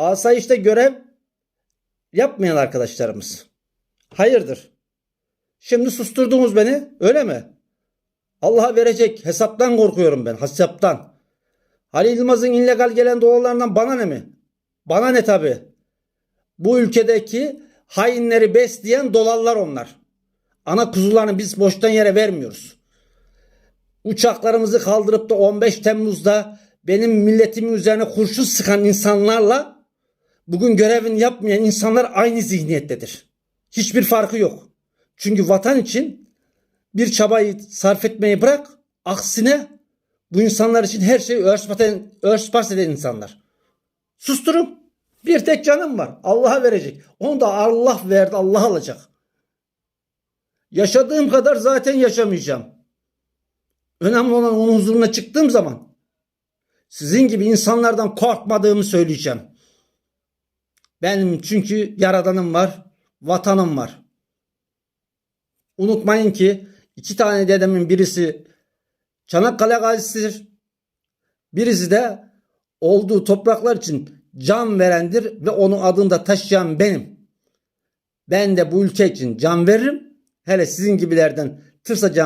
Asayişte görev yapmayan arkadaşlarımız. Hayırdır? Şimdi susturdunuz beni öyle mi? Allah'a verecek hesaptan korkuyorum ben hesaptan. Halil Yılmaz'ın illegal gelen dolarlarından bana ne mi? Bana ne tabi? Bu ülkedeki hainleri besleyen dolarlar onlar. Ana kuzularını biz boştan yere vermiyoruz. Uçaklarımızı kaldırıp da 15 Temmuz'da benim milletimin üzerine kurşun sıkan insanlarla bugün görevini yapmayan insanlar aynı zihniyettedir. Hiçbir farkı yok. Çünkü vatan için bir çabayı sarf etmeyi bırak. Aksine bu insanlar için her şeyi örtbas eden, insanlar. Susturun. Bir tek canım var. Allah'a verecek. Onu da Allah verdi. Allah alacak. Yaşadığım kadar zaten yaşamayacağım. Önemli olan onun huzuruna çıktığım zaman sizin gibi insanlardan korkmadığımı söyleyeceğim. Benim çünkü yaradanım var, vatanım var. Unutmayın ki iki tane dedemin birisi Çanakkale gazisidir. Birisi de olduğu topraklar için can verendir ve onun adını da taşıyan benim. Ben de bu ülke için can veririm. Hele sizin gibilerden tırsacağım